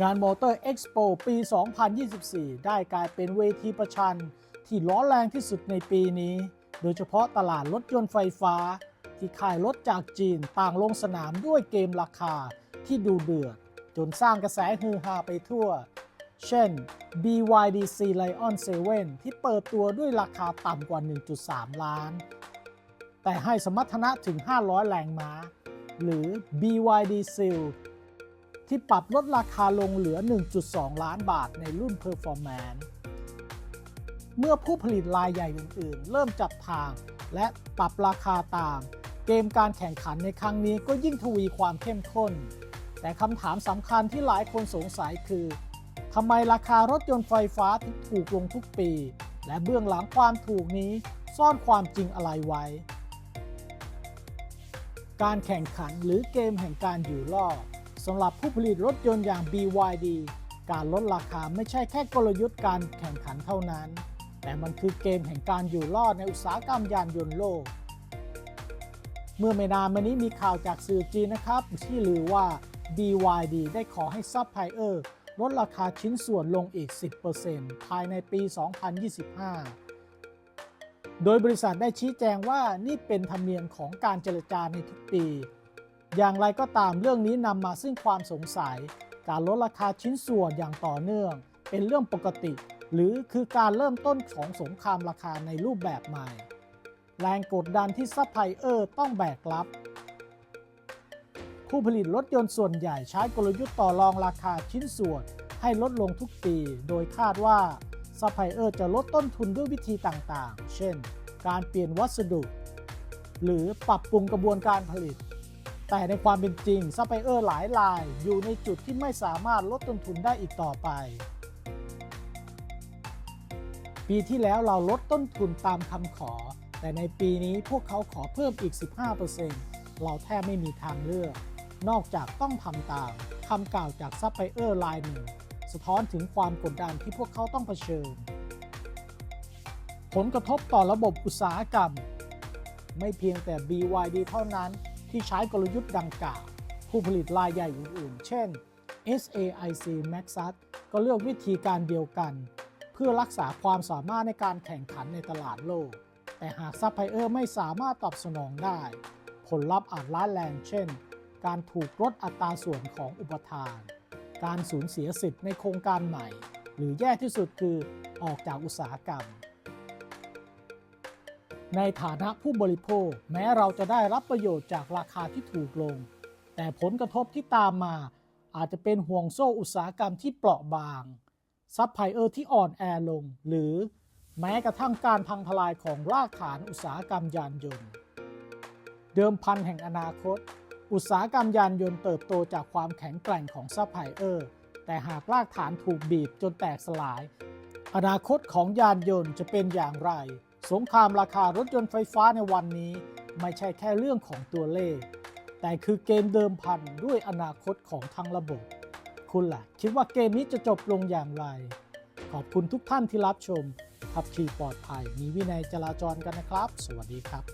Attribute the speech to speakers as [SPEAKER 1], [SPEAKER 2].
[SPEAKER 1] งานมอเตอร์เอ็กซ์โปปี 2024 ได้กลายเป็นเวทีประชัน ที่ร้อนแรงที่สุดในปีนี้ โดยเฉพาะตลาดรถยนต์ไฟฟ้า ที่ขายรถจากจีนต่างลงสนามด้วยเกมราคาที่ดูเดือด จนสร้างกระแสฮือฮาไปทั่ว เช่น BYDC Lion 7 ที่เปิดตัวด้วยราคาต่ำกว่า 1.3 ล้าน แต่ให้สมรรถนะถึง 500 แรงม้า หรือ BYD Seal ที่ปรับลดราคาลงเหลือ 1.2 ล้านบาทในรุ่น Performance เมื่อผู้ผลิตรายใหญ่อื่นๆ เริ่มจับทาง และปรับราคาตาม เกมการแข่งขันในครั้งนี้ก็ยิ่งทวีความเข้มข้น แต่คำถามสำคัญที่หลายคนสงสัยคือทำไมราคารถยนต์ไฟฟ้าถึงถูกลงทุกปี และเบื้องหลังความถูกนี้ซ่อนความจริงอะไรไว้ การแข่งขันหรือเกมแห่งการอยู่รอด สำหรับผู้ผลิตรถยนต์อย่าง BYD การลดราคาไม่ใช่แค่กลยุทธ์การแข่งขันเท่านั้น แต่มันคือเกมแห่งการอยู่รอดในอุตสาหกรรมยานยนต์โลก เมื่อไม่นานมานี้มีข่าวจากสื่อจีนนะครับ ที่ลือว่า BYD ได้ขอให้ซัพพลายเออร์ลดราคาชิ้นส่วนลงอีก 10%ภายในปี 2025 โดยบริษัทได้ชี้แจงว่านี่เป็นธรรมเนียมของการเจรจาในทุกปี อย่างไรก็ตามเรื่องนี้นำมาซึ่งความสงสัย การลดราคาชิ้นส่วนอย่างต่อเนื่อง เป็นเรื่องปกติ หรือคือการเริ่มต้นของสงครามราคาในรูปแบบใหม่ แรงกดดันที่ซัพพลายเออร์ต้องแบกรับ ผู้ผลิตรถยนต์ส่วนใหญ่ใช้กลยุทธ์ต่อรองราคาชิ้นส่วนให้ลดลงทุกปี โดยคาดว่าซัพพลายเออร์จะลดต้นทุนด้วยวิธีต่างๆ เช่น การเปลี่ยนวัสดุ หรือปรับปรุงกระบวนการผลิต แต่ในความเป็นจริงซัพพลายเออร์หลายราย อยู่ในจุดที่ไม่สามารถลดต้นทุนได้อีกต่อไป ปีที่แล้วเราลดต้นทุนตามคำขอ แต่ในปีนี้พวกเขาขอเพิ่มอีก 15%เราแทบไม่มีทางเลือก นอกจากต้องทำตามคำกล่าวจากซัพพลายเออร์รายหนึ่ง สะท้อนถึงความกดดันที่พวกเขาต้องเผชิญ ผลกระทบต่อระบบอุตสาหกรรม ไม่เพียงแต่ BYD เท่านั้น ที่ใช้กลยุทธ์ดังกล่าว ผู้ผลิตรายใหญ่อื่นๆ เช่น SAIC Maxus ก็เลือกวิธีการเดียวกัน เพื่อรักษาความสามารถในการแข่งขันในตลาดโลก แต่หากซัพพลายเออร์ไม่สามารถตอบสนองได้ ผลลัพธ์อาจร้ายแรงเช่น การถูกลดอัตราส่วนของอุปทาน การสูญเสียสิทธิ์ในโครงการใหม่ หรือแย่ที่สุดคือออกจากอุตสาหกรรม ในฐานะผู้บริโภค แม้เราจะได้รับประโยชน์จากราคาที่ถูกลง แต่ผลกระทบที่ตามมา อาจจะเป็นห่วงโซ่อุตสาหกรรมที่เปราะบาง ซัพพลายเออร์ที่อ่อนแอลง หรือแม้กระทั่งการพังทลายของรากฐานอุตสาหกรรมยานยนต์ เดิมพันแห่งอนาคต อุตสาหกรรมยานยนต์เติบโตจากความแข็งแกร่งของซัพพลายเออร์แต่หากรากฐานถูกบีบจนแตกสลาย อนาคตของยานยนต์จะเป็นอย่างไร สงครามราคารถยนต์ไฟฟ้าในวันนี้ไม่ใช่แค่เรื่องของตัวเลข แต่คือเกมเดิมพันด้วยอนาคตของทางระบบ คุณล่ะ คิดว่าเกมนี้จะจบลงอย่างไร ขอบคุณทุกท่านที่รับชมขับขี่ปลอดภัย มีวินัยจราจรกันนะครับ สวัสดีครับ